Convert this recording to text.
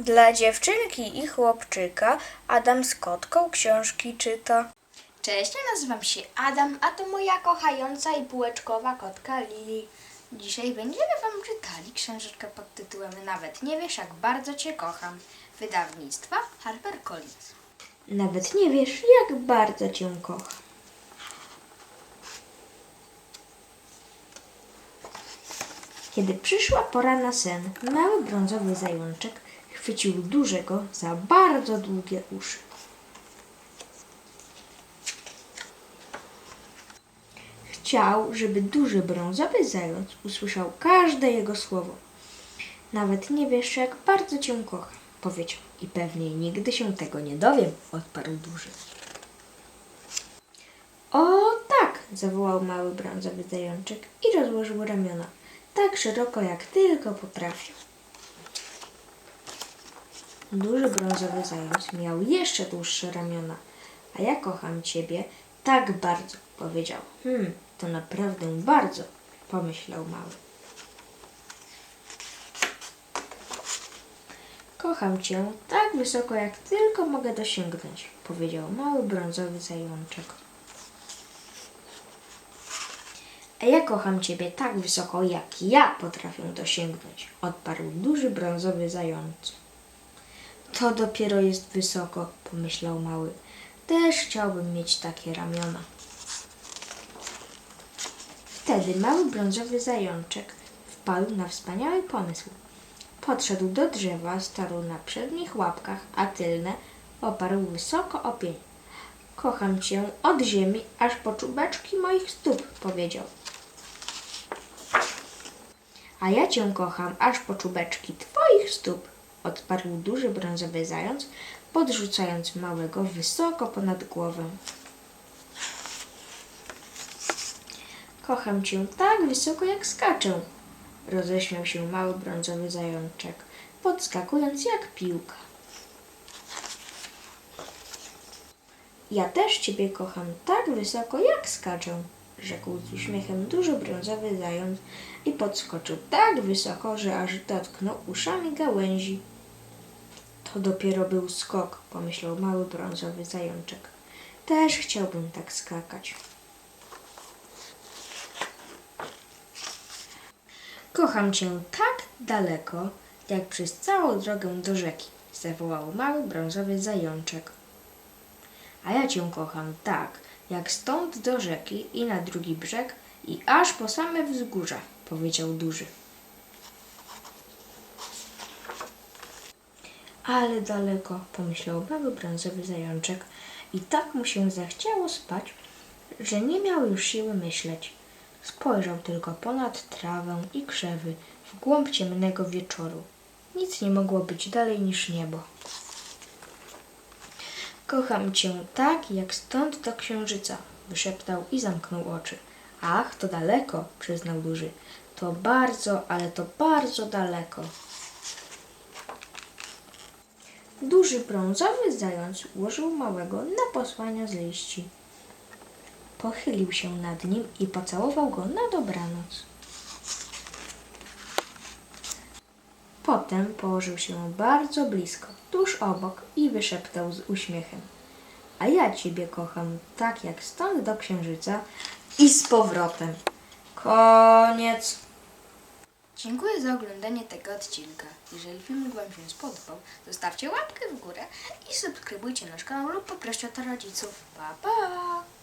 Dla dziewczynki i chłopczyka Adam z kotką książki czyta. Cześć, ja nazywam się Adam, a to moja kochająca i bułeczkowa kotka Lili. Dzisiaj będziemy Wam czytali książeczkę pod tytułem Nawet nie wiesz, jak bardzo Cię kocham. Wydawnictwa HarperCollins. Nawet nie wiesz, jak bardzo cię kocham. Kiedy przyszła pora na sen, mały brązowy zajączek chwycił dużego za bardzo długie uszy. Chciał, żeby duży brązowy zając usłyszał każde jego słowo. Nawet nie wiesz, jak bardzo cię kocham, powiedział. I pewnie nigdy się tego nie dowiem, odparł duży. O tak, zawołał mały brązowy zajączek i rozłożył ramiona, tak szeroko jak tylko potrafił. Duży brązowy zając miał jeszcze dłuższe ramiona, a ja kocham ciebie tak bardzo, powiedział. Hmm, to naprawdę bardzo, pomyślał mały. Kocham cię tak wysoko, jak tylko mogę dosięgnąć, powiedział mały brązowy zajączek. A ja kocham ciebie tak wysoko, jak ja potrafię dosięgnąć, odparł duży brązowy zając. To dopiero jest wysoko, pomyślał mały. Też chciałbym mieć takie ramiona. Wtedy mały brązowy zajączek wpadł na wspaniały pomysł. Podszedł do drzewa, starł na przednich łapkach, a tylne oparł wysoko o pień. Kocham cię od ziemi aż po czubeczki moich stóp, powiedział. A ja cię kocham aż po czubeczki twoich stóp, odparł duży brązowy zając, podrzucając małego wysoko ponad głowę. Kocham cię tak wysoko jak skaczę, roześmiał się mały brązowy zajączek, podskakując jak piłka. Ja też ciebie kocham tak wysoko jak skaczę, rzekł z uśmiechem duży brązowy zając i podskoczył tak wysoko, że aż dotknął uszami gałęzi. To dopiero był skok, pomyślał mały brązowy zajączek. Też chciałbym tak skakać. Kocham cię tak daleko, jak przez całą drogę do rzeki, zawołał mały brązowy zajączek. A ja cię kocham tak, jak stąd do rzeki i na drugi brzeg i aż po same wzgórza, powiedział duży. Ale daleko, pomyślał mały brązowy zajączek i tak mu się zachciało spać, że nie miał już siły myśleć. Spojrzał tylko ponad trawę i krzewy w głąb ciemnego wieczoru. Nic nie mogło być dalej niż niebo. Kocham cię tak, jak stąd do księżyca, wyszeptał i zamknął oczy. Ach, to daleko, przyznał duży. To bardzo, ale to bardzo daleko. Duży brązowy zając ułożył małego na posłania z liści. Pochylił się nad nim i pocałował go na dobranoc. Potem położył się bardzo blisko, tuż obok i wyszeptał z uśmiechem. A ja ciebie kocham tak jak stąd do księżyca i z powrotem. Koniec. Dziękuję za oglądanie tego odcinka. Jeżeli filmik Wam się spodobał, zostawcie łapkę w górę i subskrybujcie nasz kanał lub poproście o to rodziców. Pa, pa!